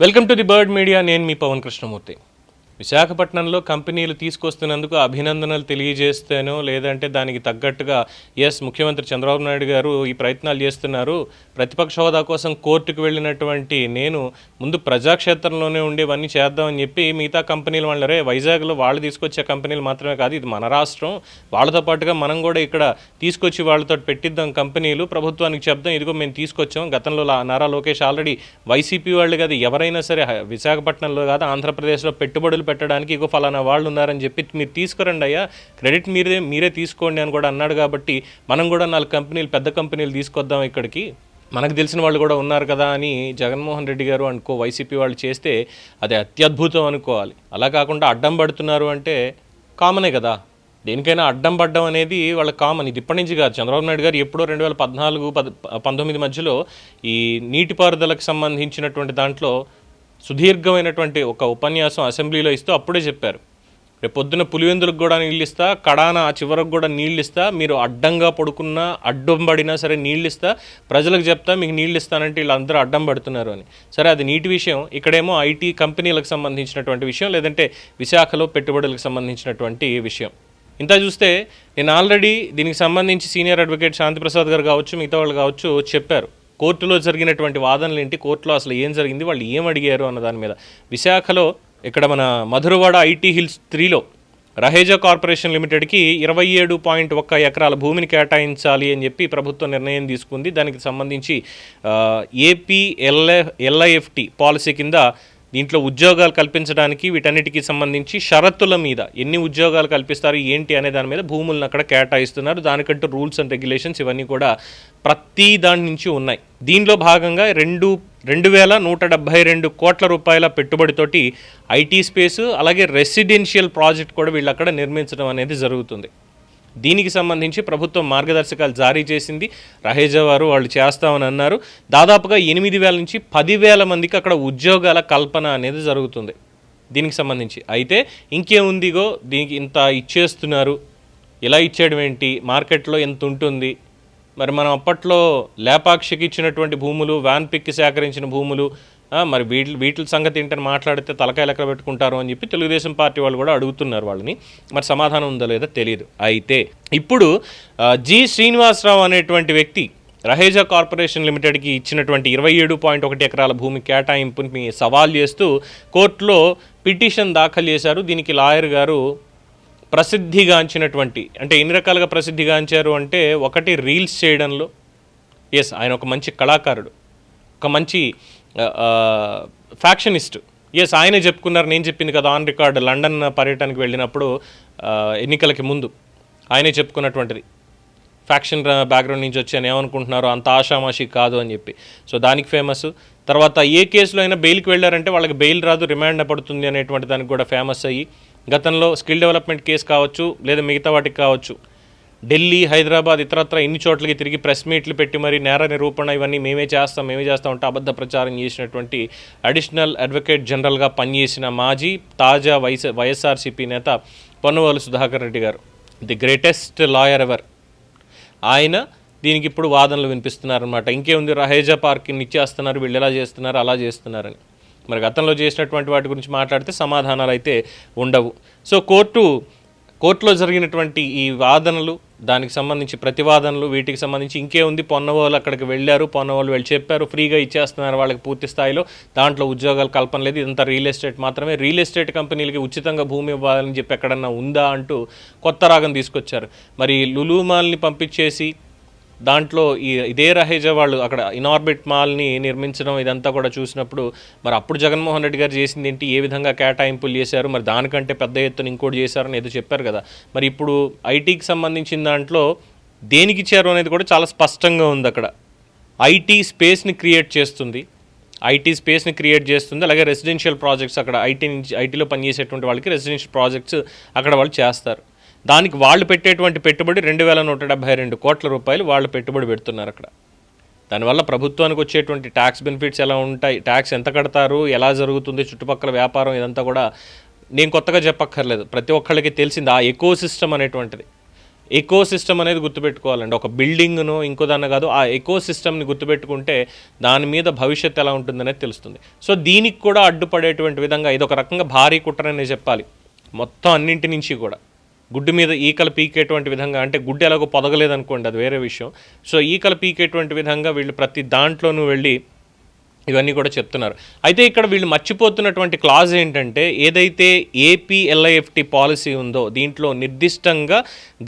Welcome to the bird media. నేను మీ పవన్ కృష్ణమూర్తి. విశాఖపట్నంలో కంపెనీలు తీసుకొస్తున్నందుకు అభినందనలు తెలియజేస్తేనో లేదంటే దానికి తగ్గట్టుగా ఎస్ ముఖ్యమంత్రి చంద్రబాబు నాయుడు గారు ఈ ప్రయత్నాలు చేస్తున్నారు. ప్రతిపక్ష హోదా కోసం కోర్టుకు వెళ్ళినటువంటి నేను ముందు ప్రజాక్షేత్రంలోనే ఉండేవన్నీ చేద్దామని చెప్పి మిగతా కంపెనీలు వాళ్ళరే వైజాగ్లో వాళ్ళు తీసుకొచ్చే కంపెనీలు మాత్రమే కాదు ఇది మన రాష్ట్రం. వాళ్ళతో పాటుగా మనం కూడా ఇక్కడ తీసుకొచ్చి వాళ్ళతో పెట్టిద్దాం కంపెనీలు. ప్రభుత్వానికి చెప్దాం ఇదిగో మేము తీసుకొచ్చాం. గతంలో నారా లోకేష్ ఆల్రెడీ వైసీపీ వాళ్ళు కాదు ఎవరైనా సరే విశాఖపట్నంలో కాదు ఆంధ్రప్రదేశ్లో పెట్టుబడులు పెట్టడానికి ఇగో ఫలానా వాళ్ళు ఉన్నారని చెప్పి మీరు తీసుకురండి అయ్యా. క్రెడిట్ మీరే మీరే తీసుకోండి అని కూడా అన్నాడు కాబట్టి మనం కూడా నాలుగు కంపెనీలు పెద్ద కంపెనీలు తీసుకొద్దాం ఇక్కడికి. మనకు తెలిసిన వాళ్ళు కూడా ఉన్నారు కదా అని జగన్మోహన్ రెడ్డి గారు అనుకో వైసీపీ వాళ్ళు చేస్తే అది అత్యద్భుతం అనుకోవాలి. అలా కాకుండా అడ్డం పడుతున్నారు అంటే కామనే కదా. దేనికైనా అడ్డం పడ్డం అనేది వాళ్ళ కామన్. ఇది ఇప్పటి నుంచి కాదు. చంద్రబాబు నాయుడు గారు ఎప్పుడో రెండు వేల పద్నాలుగు పద్ పంతొమ్మిది మధ్యలో ఈ నీటిపారుదలకు సంబంధించినటువంటి దాంట్లో సుదీర్ఘమైనటువంటి ఒక ఉపన్యాసం అసెంబ్లీలో ఇస్తూ అప్పుడే చెప్పారు. రేపు పొద్దున పులివెందులకు కూడా నీళ్ళు ఇస్తా కడాన ఆ చివరకు కూడా నీళ్ళు ఇస్తా మీరు అడ్డంగా పడుకున్నా అడ్డం పడినా సరే నీళ్ళు ఇస్తా ప్రజలకు చెప్తా మీకు నీళ్ళు ఇస్తానంటే వీళ్ళందరూ అడ్డం పడుతున్నారు అని. సరే అది నీటి విషయం. ఇక్కడేమో ఐటీ కంపెనీలకు సంబంధించినటువంటి విషయం లేదంటే విశాఖలో పెట్టుబడులకు సంబంధించినటువంటి విషయం. ఇంత చూస్తే నేను ఆల్రెడీ దీనికి సంబంధించి సీనియర్ అడ్వకేట్ శాంతిప్రసాద్ గారు కావచ్చు మిగతా వాళ్ళు కావచ్చు చెప్పారు. కోర్టులో జరిగినటువంటి వాదనలు ఏంటి? కోర్టులో అసలు ఏం జరిగింది? వాళ్ళు ఏం అడిగారు అన్న దాని మీద. విశాఖలో ఇక్కడ మన మధురవాడ ఐటీ హిల్స్ త్రీలో రహేజా కార్పొరేషన్ లిమిటెడ్కి ఇరవై ఏడు పాయింట్ ఒక్క ఎకరాల భూమిని కేటాయించాలి అని చెప్పి ప్రభుత్వం నిర్ణయం తీసుకుంది. దానికి సంబంధించి ఏపీ ఎల్ఐ ఎల్ఐఎఫ్టి పాలసీ కింద దీంట్లో ఉద్యోగాలు కల్పించడానికి వీటన్నిటికీ సంబంధించి షరతుల మీద ఎన్ని ఉద్యోగాలు కల్పిస్తారు ఏంటి అనే దాని మీద భూములను అక్కడ కేటాయిస్తున్నారు. దానికంటూ రూల్స్ అండ్ రెగ్యులేషన్స్ ఇవన్నీ కూడా ప్రతి దాని నుంచి ఉన్నాయి. దీనిలో భాగంగా రెండు రెండు వేల నూట డెబ్బై రెండు కోట్ల రూపాయల పెట్టుబడితోటి ఐటీ స్పేస్ అలాగే రెసిడెన్షియల్ ప్రాజెక్ట్ కూడా వీళ్ళు అక్కడ నిర్మించడం అనేది జరుగుతుంది. దీనికి సంబంధించి ప్రభుత్వం మార్గదర్శకాలు జారీ చేసింది. రహేజా వారు వాళ్ళు చేస్తామని అన్నారు. దాదాపుగా ఎనిమిది వేల నుంచి పదివేల మందికి అక్కడ ఉద్యోగాల కల్పన అనేది జరుగుతుంది. దీనికి సంబంధించి అయితే ఇంకేముందిగో దీనికి ఇంత ఇచ్చేస్తున్నారు. ఇలా ఇచ్చేయడం ఏంటి? మార్కెట్లో ఎంత ఉంటుంది? మరి మనం అప్పట్లో లేపాక్షికి ఇచ్చినటువంటి భూములు వ్యాన్ పిక్కి సేకరించిన భూములు మరి వీటి వీటి సంగతి ఏంటని మాట్లాడితే తలకాయ ఎక్కడ పెట్టుకుంటారు అని చెప్పి తెలుగుదేశం పార్టీ వాళ్ళు కూడా అడుగుతున్నారు వాళ్ళని. మరి సమాధానం ఉందో లేదో తెలియదు అయితే ఇప్పుడు జి శ్రీనివాసరావు అనేటువంటి వ్యక్తి రహేజా కార్పొరేషన్ లిమిటెడ్కి ఇచ్చినటువంటి ఇరవై ఏడు పాయింట్ ఒకటి ఎకరాల భూమి కేటాయింపుని సవాల్ చేస్తూ కోర్టులో పిటిషన్ దాఖలు చేశారు. దీనికి లాయర్ గారు ప్రసిద్ధిగాంచినటువంటి అంటే ఎన్ని రకాలుగా ప్రసిద్ధిగాంచారు అంటే ఒకటి రీల్స్ చేయడంలో ఎస్ ఆయన ఒక మంచి కళాకారుడు. ఒక మంచి ఫ్యాక్షనిస్ట్. ఎస్ ఆయనే చెప్పుకున్నారు నేను చెప్పింది కదా ఆన్ రికార్డ్ లండన్ పర్యటనకి వెళ్ళినప్పుడు ఎన్నికలకి ముందు. ఆయనే చెప్పుకున్నటువంటిది. ఫ్యాక్షన్ బ్యాక్గ్రౌండ్ నుంచి వచ్చి అని ఏమనుకుంటున్నారో అంత ఆషామాషి కాదు అని చెప్పి. సో దానికి ఫేమస్ తర్వాత ఏ కేసులో అయినా బెయిల్కి వెళ్ళారంటే వాళ్ళకి బెయిల్ రాదు రిమాండ్ పడుతుంది అనేటువంటి దానికి కూడా ఫేమస్ అయ్యి గతంలో స్కిల్ డెవలప్మెంట్ కేసు కావచ్చు లేదా మిగతా వాటికి కావచ్చు ఢిల్లీ హైదరాబాద్ ఇతరత్ర ఇన్ని చోట్లకి తిరిగి ప్రెస్ మీట్లు పెట్టి మరి నేర నిరూపణ ఇవన్నీ మేమే చేస్తాం మేమే చేస్తాం అంటే అబద్ధ ప్రచారం చేసినటువంటి అడిషనల్ అడ్వకేట్ జనరల్గా పనిచేసిన మాజీ తాజా వైఎస్ వైఎస్ఆర్సీపీ నేత Ponnavolu Sudhakar Reddy garu. The greatest lawyer ever. ఆయన దీనికి ఇప్పుడు వాదనలు వినిపిస్తున్నారనమాట ఇంకేముంది రహేజా పార్కింగ్ ఇచ్చేస్తున్నారు వీళ్ళు ఎలా చేస్తున్నారు అలా చేస్తున్నారని. మరి గతంలో చేసినటువంటి వాటి గురించి మాట్లాడితే సమాధానాలు అయితే ఉండవు. సో కోర్టు కోర్టులో జరిగినటువంటి ఈ వాదనలు దానికి సంబంధించి ప్రతివాదనలు వీటికి సంబంధించి ఇంకే ఉంది. పొన్నవాళ్ళు అక్కడికి వెళ్ళారు పొన్నవాళ్ళు వెళ్ళి చెప్పారు. ఫ్రీగా ఇచ్చేస్తున్నారు వాళ్ళకి పూర్తి స్థాయిలో. దాంట్లో ఉద్యోగాలు కల్పన లేదు. ఇదంతా రియల్ ఎస్టేట్ మాత్రమే. రియల్ ఎస్టేట్ కంపెనీలకి ఉచితంగా భూమి ఇవ్వాలని చెప్పి ఎక్కడన్నా ఉందా అంటూ కొత్త రాగం తీసుకొచ్చారు. మరి లులుమాల్ని పంపించేసి దాంట్లో ఈ ఇదే రహేజా వాళ్ళు అక్కడ ఇనార్బిట్ మాల్ని నిర్మించడం ఇదంతా కూడా చూసినప్పుడు మరి అప్పుడు జగన్మోహన్ రెడ్డి గారు చేసింది ఏంటి? ఏ విధంగా కేటాయింపులు చేశారు? మరి దానికంటే పెద్ద ఎత్తున ఇంకోటి చేశారని ఏదో చెప్పారు కదా. మరి ఇప్పుడు ఐటీకి సంబంధించిన దాంట్లో దేనికి ఇచ్చారు అనేది కూడా చాలా స్పష్టంగా ఉంది అక్కడ. ఐటీ స్పేస్ని క్రియేట్ చేస్తుంది. ఐటీ స్పేస్ని క్రియేట్ చేస్తుంది. అలాగే రెసిడెన్షియల్ ప్రాజెక్ట్స్ అక్కడ ఐటీ నుంచి ఐటీలో పనిచేసేటువంటి వాళ్ళకి రెసిడెన్షియల్ ప్రాజెక్ట్స్ అక్కడ వాళ్ళు చేస్తారు. దానికి వాళ్ళు పెట్టేటువంటి పెట్టుబడి రెండు వేల నూట డెబ్బై రెండు కోట్ల రూపాయలు వాళ్ళు పెట్టుబడి పెడుతున్నారు అక్కడ. దానివల్ల ప్రభుత్వానికి వచ్చేటువంటి ట్యాక్స్ బెనిఫిట్స్ ఎలా ఉంటాయి ట్యాక్స్ ఎంత కడతారు ఎలా జరుగుతుంది చుట్టుపక్కల వ్యాపారం ఇదంతా కూడా నేను కొత్తగా చెప్పక్కర్లేదు. ప్రతి ఒక్కళ్ళకి తెలిసింది ఆ ఎకో సిస్టమ్ అనేటువంటిది. ఎకో సిస్టమ్ అనేది గుర్తుపెట్టుకోవాలండి. ఒక బిల్డింగ్ను ఇంకో దాన్ని కాదు ఆ ఎకో సిస్టమ్ని గుర్తుపెట్టుకుంటే దాని మీద భవిష్యత్తు ఎలా ఉంటుందనేది తెలుస్తుంది. సో దీనికి కూడా అడ్డుపడేటువంటి విధంగా ఇది ఒక రకంగా భారీ కుట్రనే చెప్పాలి. మొత్తం అన్నింటి నుంచి కూడా. గుడ్డు మీద ఈకలు పీకేటువంటి విధంగా అంటే గుడ్డు ఎలాగో పొదగలేదనుకోండి అది వేరే విషయం. సో ఈకలు పీకేటువంటి విధంగా వీళ్ళు ప్రతి దాంట్లోనూ వెళ్ళి ఇవన్నీ కూడా చెప్తున్నారు. అయితే ఇక్కడ వీళ్ళు మర్చిపోతున్నటువంటి క్లాజ్ ఏంటంటే ఏదైతే ఏపీఎల్ఐఎఫ్టి పాలసీ ఉందో దీంట్లో నిర్దిష్టంగా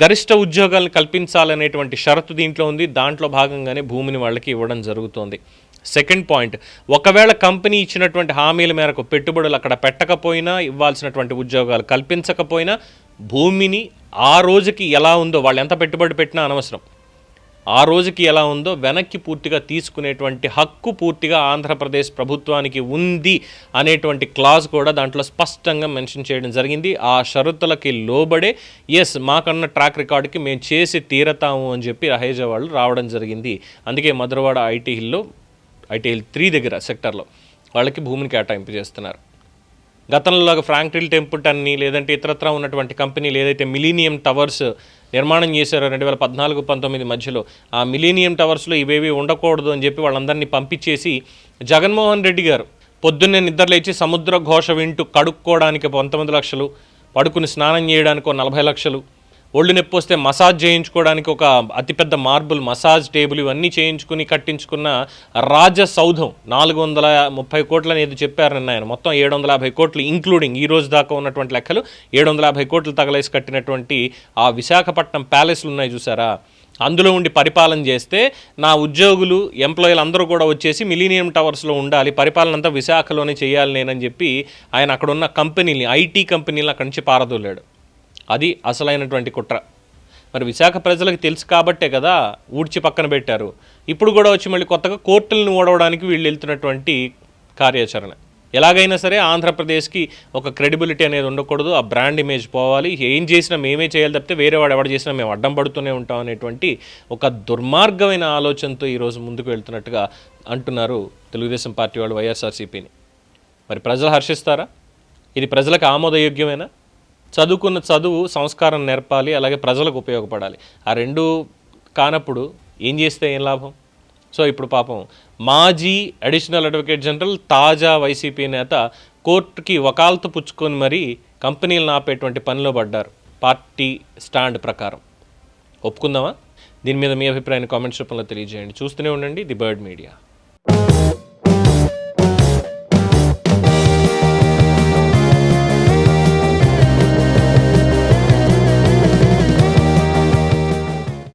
గరిష్ట ఉద్యోగాలను కల్పించాలనేటువంటి షరతు దీంట్లో ఉంది. దాంట్లో భాగంగానే భూమిని వాళ్ళకి ఇవ్వడం జరుగుతోంది. సెకండ్ పాయింట్ ఒకవేళ కంపెనీ ఇచ్చినటువంటి హామీల మేరకు పెట్టుబడులు అక్కడ పెట్టకపోయినా ఇవ్వాల్సినటువంటి ఉద్యోగాలు కల్పించకపోయినా భూమిని ఆ రోజుకి ఎలా ఉందో వాళ్ళు ఎంత పెట్టుబడి పెట్టినా అనవసరం. ఆ రోజుకి ఎలా ఉందో వెనక్కి పూర్తిగా తీసుకునేటువంటి హక్కు పూర్తిగా ఆంధ్రప్రదేశ్ ప్రభుత్వానికి ఉంది అనేటువంటి క్లాజ్ కూడా దాంట్లో స్పష్టంగా మెన్షన్ చేయడం జరిగింది. ఆ షరతులకి లోబడే ఎస్ మాకన్న ట్రాక్ రికార్డుకి మేము చేసి తీరతాము అని చెప్పి రహేజా వాళ్ళు రావడం జరిగింది. అందుకే మధురవాడ ఐటీ హిల్లో ఐటీ హిల్ త్రీ దగ్గర సెక్టర్లో వాళ్ళకి భూమిని కేటాయింపు చేస్తున్నారు. గతంలో ఫ్రాంక్టిల్ టెంపుట్ అని లేదంటే ఇతరత్ర ఉన్నటువంటి కంపెనీలు ఏదైతే మిలీనియం టవర్స్ నిర్మాణం చేశారో రెండు వేల పద్నాలుగు పంతొమ్మిది మధ్యలో ఆ మిలీనియం టవర్స్లో ఇవేవి ఉండకూడదు అని చెప్పి వాళ్ళందరినీ పంపించేసి జగన్మోహన్ రెడ్డి గారు పొద్దున్నే నిద్రలేచి సముద్ర ఘోష వింటూ కడుక్కోవడానికి పంతొమ్మిది లక్షలు పడుకుని స్నానం చేయడానికి నలభై లక్షలు ఒళ్ళు నొప్పి వస్తే మసాజ్ చేయించుకోవడానికి ఒక అతిపెద్ద మార్బుల్ మసాజ్ టేబుల్ ఇవన్నీ చేయించుకుని కట్టించుకున్న రాజ సౌధం నాలుగు వందల ముప్పై కోట్లు అనేది చెప్పారు నిన్న ఆయన. మొత్తం ఏడు వందల యాభై కోట్లు ఇంక్లూడింగ్ ఈ రోజు దాకా ఉన్నటువంటి లెక్కలు ఏడు వందల యాభై కోట్లు తగలేసి కట్టినటువంటి ఆ విశాఖపట్నం ప్యాలెస్లు ఉన్నాయి చూసారా? అందులో ఉండి పరిపాలన చేస్తే నా ఉద్యోగులు ఎంప్లాయీలు అందరూ కూడా వచ్చేసి మిలీనియం టవర్స్లో ఉండాలి పరిపాలన అంతా విశాఖలోనే చేయాలి నేనని చెప్పి ఆయన అక్కడ ఉన్న కంపెనీని ఐటీ కంపెనీలను అక్కడి నుంచి పారదోలాడు. అది అసలైనటువంటి కుట్ర. మరి విశాఖ ప్రజలకు తెలుసు కాబట్టే కదా ఊడ్చి పక్కన పెట్టారు. ఇప్పుడు కూడా వచ్చి మళ్ళీ కొత్తగా కోర్టులను ఓడవడానికి వీళ్ళు వెళ్తున్నటువంటి కార్యాచరణ. ఎలాగైనా సరే ఆంధ్రప్రదేశ్కి ఒక క్రెడిబిలిటీ అనేది ఉండకూడదు. ఆ బ్రాండ్ ఇమేజ్ పోవాలి. ఏం చేసినా మేమే చేయాలి తప్పితే వేరే వాడు ఎవడు చేసినా మేము అడ్డం పడుతూనే ఉంటాం అనేటువంటి ఒక దుర్మార్గమైన ఆలోచనతో ఈరోజు ముందుకు వెళ్తున్నట్టుగా అంటున్నారు తెలుగుదేశం పార్టీ వాళ్ళు వైఎస్ఆర్సీపీని. మరి ప్రజలు హర్షిస్తారా? ఇది ప్రజలకు ఆమోదయోగ్యమేనా? చదువుకున్న చదువు సంస్కారం నేర్పాలి అలాగే ప్రజలకు ఉపయోగపడాలి. ఆ రెండు కానప్పుడు ఏం చేస్తే ఏం లాభం? సో ఇప్పుడు పాపం మాజీ అడిషనల్ అడ్వకేట్ జనరల్ తాజా వైసీపీ నేత కోర్టుకి వకాల్తు పుచ్చుకొని మరీ కంపెనీలను ఆపేటువంటి పనిలో పడ్డారు. పార్టీ స్టాండ్ ప్రకారం. ఒప్పుకుందామా? దీని మీద మీ అభిప్రాయాన్ని కామెంట్స్ రూపంలో తెలియజేయండి. చూస్తూనే ఉండండి ది బర్డ్ మీడియా.